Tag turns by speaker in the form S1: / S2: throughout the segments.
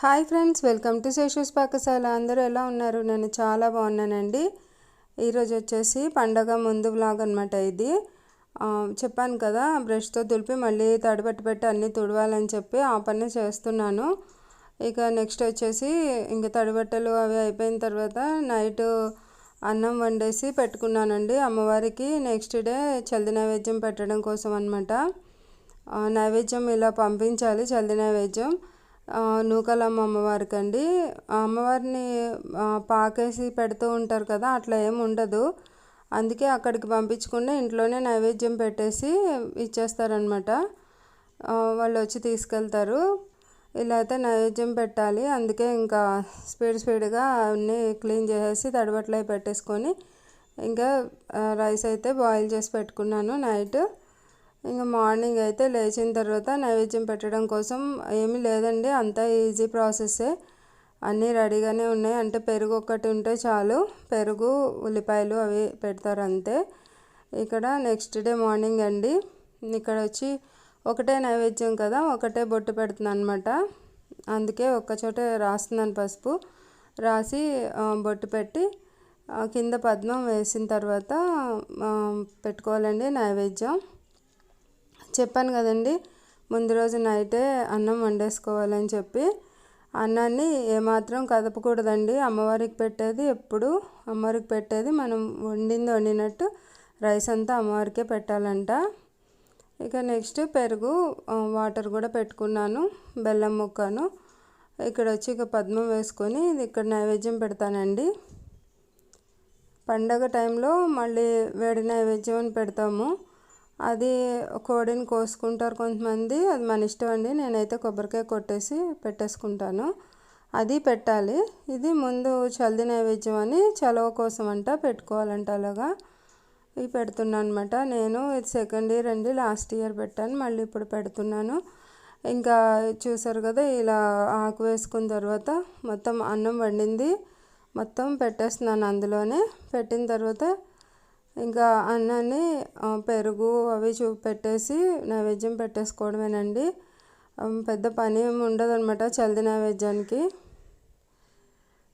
S1: Hi friends welcome to Seshas Pakashala. అందరూ ఎలా ఉన్నారు? నేను చాలా బాగున్నానండి. ఈరోజు వచ్చేసి పండగ ముందు బ్లాగ్ అనమాట ఇది. చెప్పాను కదా బ్రష్తో తులిపి మళ్ళీ తడిపెట్టి పెట్టి అన్నీ తుడవాలని చెప్పి ఆ పని చేస్తున్నాను. ఇక నెక్స్ట్ వచ్చేసి ఇంక తడిబట్టలు అవి అయిపోయిన తర్వాత నైట్ అన్నం వండేసి పెట్టుకున్నానండి. అమ్మవారికి నెక్స్ట్ డే చల్ది నైవేద్యం పెట్టడం కోసం అనమాట నైవేద్యం ఇలా పంపించాలి చల్ది నైవేద్యం. నూకలమ్మ అమ్మవారికి అండి అమ్మవారిని పాకేసి పెడుతూ ఉంటారు కదా అట్లా ఏమి ఉండదు. అందుకే అక్కడికి పంపించకుండా ఇంట్లోనే నైవేద్యం పెట్టేసి ఇచ్చేస్తారనమాట వాళ్ళు వచ్చి తీసుకెళ్తారు. ఇలా అయితే నైవేద్యం పెట్టాలి. అందుకే ఇంకా స్పీడ్ స్పీడ్గా అన్నీ క్లీన్ చేసేసి తడిబట్టలు పెట్టేసుకొని ఇంకా రైస్ అయితే బాయిల్ చేసి పెట్టుకున్నాను నైట్. ఇంకా మార్నింగ్ అయితే లేచిన తర్వాత నైవేద్యం పెట్టడం కోసం ఏమీ లేదండి అంతా ఈజీ ప్రాసెస్సే. అన్నీ రెడీగానే ఉన్నాయి. అంటే పెరుగు ఒక్కటి ఉంటే చాలు. పెరుగు ఉల్లిపాయలు అవి పెడతారు అంతే. ఇక్కడ నెక్స్ట్ డే మార్నింగ్ అండి. ఇక్కడ వచ్చి ఒకటే నైవేద్యం కదా ఒకటే బొట్టు పెడుతున్నాను అనమాట అందుకే ఒక్కచోటే రాస్తున్నాను పసుపు. రాసి బొట్టు పెట్టి కింద పద్మం వేసిన తర్వాత పెట్టుకోవాలండి నైవేద్యం. చెప్పాను కదండి. ముందు రోజు నైటే అన్నం వండేసుకోవాలని చెప్పి. అన్నాన్ని ఏమాత్రం కదపకూడదండి. అమ్మవారికి పెట్టేది ఎప్పుడు అమ్మవారికి పెట్టేది మనం వండింది వండినట్టు రైస్ అంతా అమ్మవారికే పెట్టాలంట. ఇక నెక్స్ట్ పెరుగు వాటర్ కూడా పెట్టుకున్నాను బెల్లం ముక్కను. ఇక్కడ వచ్చి ఇక పద్మం వేసుకొని ఇది ఇక్కడ నైవేద్యం పెడతానండి. పండగ టైంలో మళ్ళీ వేడి నైవేద్యం అని పెడతాము. అది కోడిని కోసుకుంటారు కొంతమంది అది మన ఇష్టం అండి. నేనైతే కొబ్బరికాయ కొట్టేసి పెట్టేసుకుంటాను. అది పెట్టాలి. ఇది ముందు చల్ది నైవేద్యం అని చలవ కోసం అంట పెట్టుకోవాలంట అలాగా. ఇవి పెడుతున్నాను అనమాట నేను ఇది సెకండ్ ఇయర్ అండి లాస్ట్ ఇయర్ పెట్టాను మళ్ళీ ఇప్పుడు పెడుతున్నాను. ఇంకా చూసారు కదా ఇలా ఆకు వేసుకున్న తర్వాత మొత్తం అన్నం వండింది. మొత్తం పెట్టేస్తున్నాను అందులోనే. పెట్టిన తర్వాత ఇంకా అన్నాన్ని పెరుగు అవి చూ పెట్టేసి నైవేద్యం పెట్టేసుకోవడమేనండి. పెద్ద పని ఏమి ఉండదు అనమాట చల్ది నైవేద్యానికి.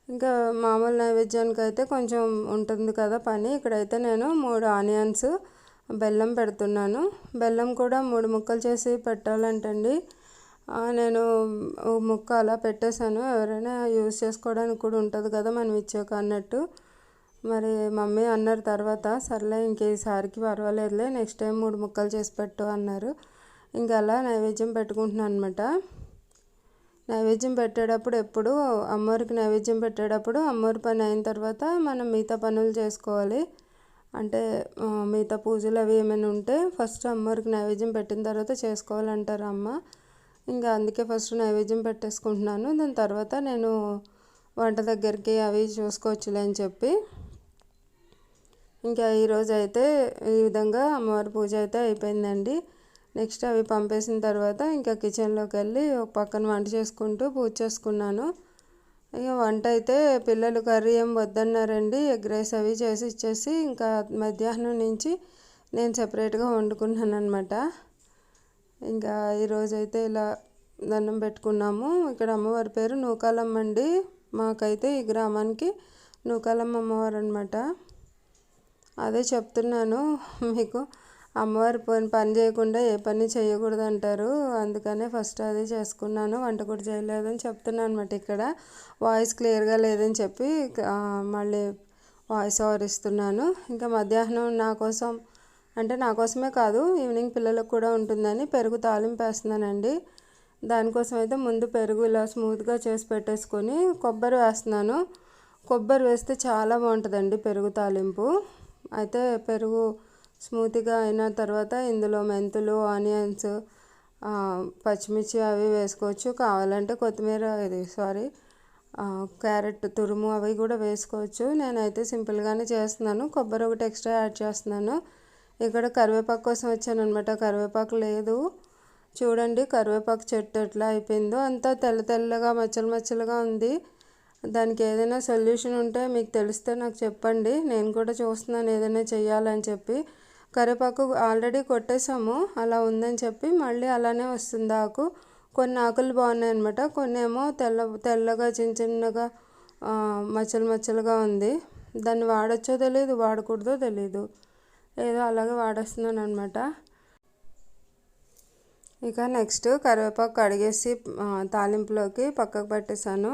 S1: ఇంకా మామూలు నైవేద్యానికి అయితే కొంచెం ఉంటుంది కదా పని. ఇక్కడైతే నేను మూడు ఆనియన్స్ బెల్లం పెడుతున్నాను. బెల్లం కూడా మూడు ముక్కలు చేసి పెట్టాలంటండి. నేను ముక్క అలా పెట్టేశాను. ఎవరైనా యూజ్ చేసుకోవడానికి కూడా ఉంటుంది కదా మనం ఇచ్చాక అన్నట్టు మరి మమ్మీ అన్నారు తర్వాత సర్లే ఇంక ఈసారికి పర్వాలేదులే నెక్స్ట్ టైం మూడు ముక్కలు చేసి పెట్టు అన్నారు. ఇంకా అలా నైవేద్యం పెట్టుకుంటున్నాను అనమాట నైవేద్యం పెట్టేటప్పుడు ఎప్పుడు అమ్మవారికి నైవేద్యం పెట్టేటప్పుడు అమ్మవారి పని అయిన తర్వాత మనం మిగతా పనులు చేసుకోవాలి. అంటే మిగతా పూజలు అవి ఏమైనా ఉంటే ఫస్ట్ అమ్మవారికి నైవేద్యం పెట్టిన తర్వాత చేసుకోవాలంటారు అమ్మ. ఇంకా అందుకే ఫస్ట్ నైవేద్యం పెట్టేసుకుంటున్నాను. దాని తర్వాత నేను వంట దగ్గరికి అవి చూసుకోవచ్చులే అని చెప్పి ఇంకా ఈరోజు అయితే ఈ విధంగా అమ్మవారి పూజ అయితే అయిపోయిందండి. నెక్స్ట్ అవి పంపేసిన తర్వాత ఇంకా కిచెన్లోకి వెళ్ళి ఒక పక్కన వంట చేసుకుంటూ పూజ చేసుకున్నాను. ఇక వంట అయితే పిల్లలు కర్రీ ఏం వద్దన్నారండి. ఎగ్ రైస్ అవి చేసి ఇచ్చేసి ఇంకా మధ్యాహ్నం నుంచి నేను సపరేట్గా వండుకున్నాను అనమాట ఇంకా ఈరోజు అయితే ఇలా దండం పెట్టుకున్నాము. ఇక్కడ అమ్మవారి పేరు నూకాలమ్మ అండి. మాకైతే ఈ గ్రామానికి నూకాలమ్మ అమ్మవారు అనమాట అదే చెప్తున్నాను. మీకు అమ్మవారి పని పని చేయకుండా ఏ పని చేయకూడదు అంటారు అందుకనే ఫస్ట్ అదే చేసుకున్నాను. వంట కూడా చేయలేదని చెప్తున్నాను అనమాట ఇక్కడ. వాయిస్ క్లియర్గా లేదని చెప్పి మళ్ళీ వాయిస్ ఓవర్ ఇస్తున్నాను. ఇంకా మధ్యాహ్నం నా కోసం అంటే నా కోసమే కాదు ఈవినింగ్ పిల్లలకు కూడా ఉంటుందని పెరుగు తాలింపు వేస్తున్నానండి. దానికోసం అయితే ముందు పెరుగు ఇలా స్మూత్గా చేసి పెట్టేసుకొని కొబ్బరి వేస్తున్నాను. కొబ్బరి వేస్తే చాలా బాగుంటుందండి పెరుగు తాలింపు. అయితే పెరుగు స్మూత్గా అయిన తర్వాత ఇందులో మెంతులు ఆనియన్స్ పచ్చిమిర్చి అవి వేసుకోవచ్చు. కావాలంటే కొత్తిమీర ఇది సారీ క్యారెట్ తురుము అవి కూడా వేసుకోవచ్చు. నేనైతే సింపుల్గానే చేస్తున్నాను. కొబ్బరి ఒకటి ఎక్స్ట్రా యాడ్ చేస్తున్నాను. ఇక్కడ కరివేపాకు కోసం వచ్చాను అనమాట కరివేపాకు లేదు. చూడండి కరివేపాకు చెట్టు ఎట్లా అయిపోయిందో. అంతా తెల్ల తెల్లగా మచ్చలు మచ్చలుగా ఉంది. దానికి ఏదైనా సొల్యూషన్ ఉంటే మీకు తెలిస్తే నాకు చెప్పండి. నేను కూడా చూస్తున్నాను ఏదైనా చేయాలని చెప్పి. కరివేపాకు ఆల్రెడీ కొట్టేసాము అలా ఉందని చెప్పి మళ్ళీ అలానే వస్తుంది ఆకు. కొన్ని ఆకులు బాగున్నాయి అనమాట కొన్ని ఏమో తెల్ల తెల్లగా చిన్న చిన్నగా మచ్చలు మచ్చలుగా ఉంది. దాన్ని వాడచ్చో తెలియదు వాడకూడదో తెలియదు ఏదో అలాగే వాడేస్తున్నాను అనమాట ఇక నెక్స్ట్ కరివేపాకు కడిగేసి తాలింపులోకి పక్కకు పెట్టేశాను.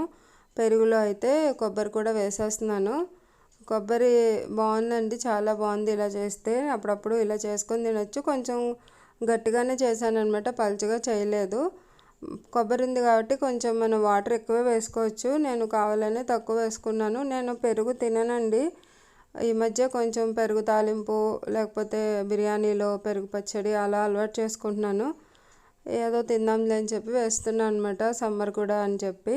S1: పెరుగులో అయితే కొబ్బరి కూడా వేసేస్తున్నాను. కొబ్బరి బాగుందండి చాలా బాగుంది ఇలా చేస్తే. అప్పుడప్పుడు ఇలా చేసుకొని తినొచ్చు. కొంచెం గట్టిగానే చేశాను అనమాట పలుచగా చేయలేదు. కొబ్బరి ఉంది కాబట్టి కొంచెం మనం వాటర్ ఎక్కువ వేసుకోవచ్చు. నేను కావాలనే తక్కువ వేసుకున్నాను. నేను పెరుగు తిననండి. ఈ మధ్య కొంచెం పెరుగు తాలింపు లేకపోతే బిర్యానీలో పెరుగు పచ్చడి అలా అలవాటు చేసుకుంటున్నాను. ఏదో తిందాంలే అని చెప్పి వేస్తున్నాను అనమాట సమ్మర్ కూడా అని చెప్పి.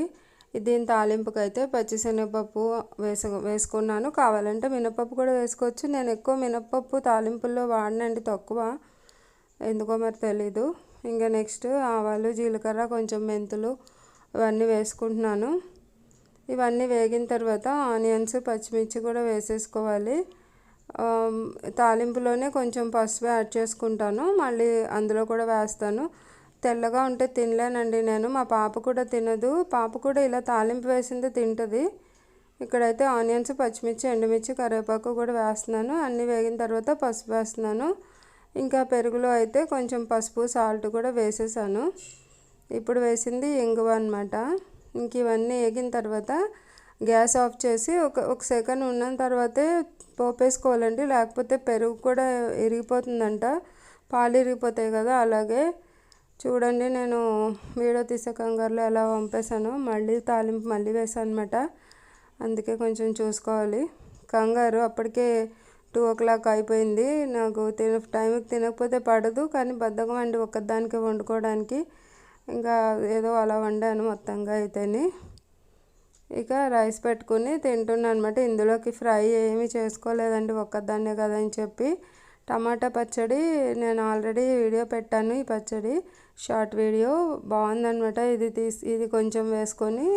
S1: దీని తాలింపుకైతే అయితే పచ్చిశనగపప్పు వేసు వేసుకున్నాను. కావాలంటే మినపప్పు కూడా వేసుకోవచ్చు. నేను ఎక్కువ మినపప్పు తాలింపుల్లో వాడినండి తక్కువ. ఎందుకో మరి తెలీదు. ఇంకా నెక్స్ట్ ఆవాలు జీలకర్ర కొంచెం మెంతులు ఇవన్నీ వేసుకుంటున్నాను. ఇవన్నీ వేగిన తర్వాత ఆనియన్స్ పచ్చిమిర్చి కూడా వేసేసుకోవాలి. తాలింపులోనే కొంచెం పసుపు యాడ్ చేసుకుంటాను. మళ్ళీ అందులో కూడా వేస్తాను. తెల్లగా ఉంటే తినలేనండి నేను. మా పాప కూడా తినదు. పాప కూడా ఇలా తాలింపు వేసింది తింటుంది. ఇక్కడైతే ఆనియన్స్ పచ్చిమిర్చి ఎండుమిర్చి కరివేపాకు కూడా వేస్తున్నాను. అన్నీ వేగిన తర్వాత పసుపు వేస్తున్నాను. ఇంకా పెరుగులో అయితే కొంచెం పసుపు సాల్ట్ కూడా వేసేసాను. ఇప్పుడు వేసింది ఇంగువ అనమాట ఇంక ఇవన్నీ వేగిన తర్వాత గ్యాస్ ఆఫ్ చేసి ఒక ఒక సెకండ్ ఉన్న తర్వాతే పోపేసుకోవాలండి. లేకపోతే పెరుగు కూడా ఇరిగిపోతుందంట. పాలు ఇరిగిపోతాయి కదా అలాగే. చూడండి నేను వీడియో తీసే కంగారులో ఎలా పంపేశాను మళ్ళీ తాలింపు మళ్ళీ వేసాను అనమాట అందుకే కొంచెం చూసుకోవాలి. కంగారు అప్పటికే టూ ఓ క్లాక్ అయిపోయింది. నాకు తిన టైంకి తినకపోతే పడదు కానీ బద్ధకం అండి ఒక్కదానికి వండుకోవడానికి. ఇంకా ఏదో అలా వండాను మొత్తంగా అయితేని. ఇక రైస్ పెట్టుకుని తింటున్నాను అనమాట ఇందులోకి ఫ్రై ఏమీ చేసుకోలేదండి ఒక్కదాన్నే కదా అని చెప్పి. టమాటా పచ్చడి నేను ఆల్రెడీ వీడియో పెట్టాను ఈ పచ్చడి. షార్ట్ వీడియో బాగుందనమాట ఇది తీసి ఇది కొంచెం వేసుకొని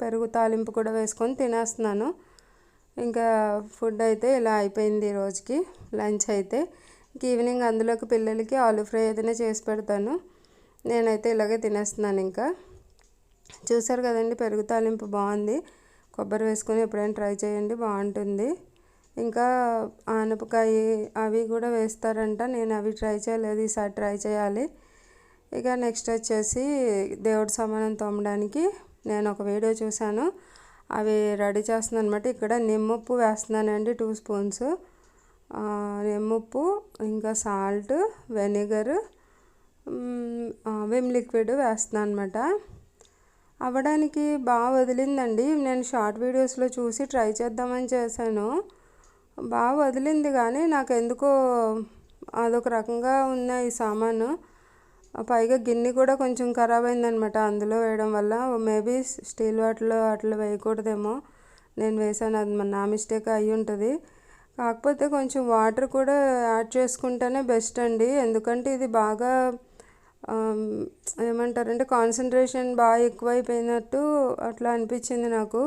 S1: పెరుగు తాలింపు కూడా వేసుకొని తినేస్తున్నాను. ఇంకా ఫుడ్ అయితే ఇలా అయిపోయింది ఈ రోజుకి. లంచ్ అయితే. ఇంక ఈవినింగ్ అందులోకి పిల్లలకి ఆలు ఫ్రై ఏదైనా చేసి పెడతాను. నేనైతే ఇలాగే తినేస్తున్నాను ఇంకా. చూసారు కదండి పెరుగు తాలింపు బాగుంది. కొబ్బరి వేసుకొని ఎప్పుడైనా ట్రై చేయండి బాగుంటుంది. ఇంకా ఆనపకాయ అవి కూడా వేస్తారంట. నేను అవి ట్రై చేయలేదు ఈసారి ట్రై చేయాలి. ఇక నెక్స్ట్ వచ్చేసి దేవుడి సమానం తోమడానికి నేను ఒక వీడియో చూశాను. అవి రెడీ చేస్తున్నాను అనమాట ఇక్కడ నిమ్మప్పు వేస్తున్నానండి టూ స్పూన్స్ నిమ్మప్పు ఇంకా సాల్ట్ వెనిగర్ విమ్ లిక్విడ్ వేస్తున్నాను అనమాట అవ్వడానికి బాగా వదిలిందండి. నేను షార్ట్ వీడియోస్లో చూసి ట్రై చేద్దామని చేశాను. బాగా వదిలింది కానీ నాకు ఎందుకో అదొక రకంగా ఉన్న ఈ సామాను. పైగా గిన్నె కూడా కొంచెం ఖరాబ్ అయిందనమాట అందులో వేయడం వల్ల మేబీ స్టీల్ వాటిలో అట్లా వేయకూడదేమో. నేను వేసాను అది నా మిస్టేక్ అయి ఉంటుంది. కాకపోతే కొంచెం వాటర్ కూడా యాడ్ చేసుకుంటేనే బెస్ట్ అండి. ఎందుకంటే ఇది బాగా ఏమంటారంటే కాన్సన్ట్రేషన్ బాగా ఎక్కువైపోయినట్టు అట్లా అనిపించింది నాకు.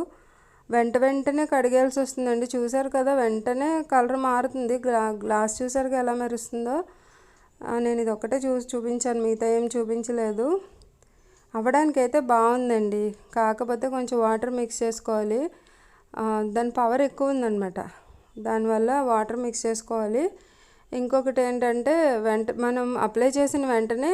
S1: వెంట వెంటనే కడిగేయాల్సి వస్తుందండి. చూసారు కదా వెంటనే కలర్ మారుతుంది. గ్లా గ్లాస్ చూసారుగా ఎలా మెరుస్తుందో. నేను ఇది ఒకటే చూసి చూపించాను మిగతా ఏం చూపించలేదు. అవ్వడానికి అయితే బాగుందండి. కాకపోతే కొంచెం వాటర్ మిక్స్ చేసుకోవాలి. దాని పవర్ ఎక్కువ ఉందన్నమాట. దానివల్ల వాటర్ మిక్స్ చేసుకోవాలి. ఇంకొకటి ఏంటంటే వెంట మనం అప్లై చేసిన వెంటనే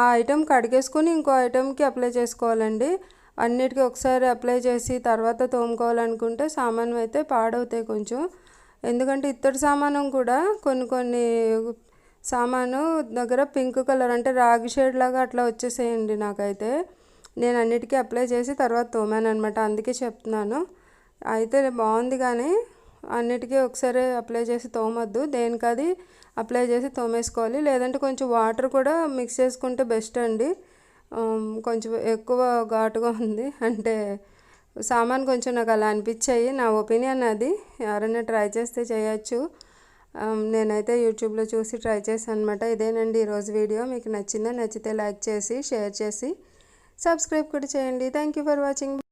S1: ఆ ఐటెం కడిగేసుకొని ఇంకో ఐటెంకి అప్లై చేసుకోవాలండి. అన్నిటికీ ఒకసారి అప్లై చేసి తర్వాత తోముకోవాలనుకుంటే సామాను అయితే పాడవుతాయి కొంచెం. ఎందుకంటే ఇత్తడి సామానం కూడా కొన్ని కొన్ని సామాను దగ్గర పింక్ కలర్ అంటే రాగి షేడ్ లాగా అట్లా వచ్చేసేయండి నాకైతే. నేను అన్నిటికీ అప్లై చేసి తర్వాత తోమాను అనమాట అందుకే చెప్తున్నాను. అయితే బాగుంది కానీ అన్నిటికీ ఒకసారి అప్లై చేసి తోమద్దు. దేనికది అప్లై చేసి తోమేసుకోవాలి. లేదంటే కొంచెం వాటర్ కూడా మిక్స్ చేసుకుంటే బెస్ట్ అండి. కొంచెం ఎక్కువ ఘాటుగా ఉంది. అంటే సామాన్ కొంచెం నాకు అలా అనిపించాయి. నా ఒపీనియన్ అది. ఎవరైనా ట్రై చేస్తే చేయొచ్చు. Um, నేనైతే యూట్యూబ్లో చూసి ట్రై చేశాను అనమాట ఇదేనండి ఈరోజు వీడియో. మీకు నచ్చిందా నచ్చితే లైక్ చేసి షేర్ చేసి సబ్స్క్రైబ్ కూడా చేయండి. Thank you for watching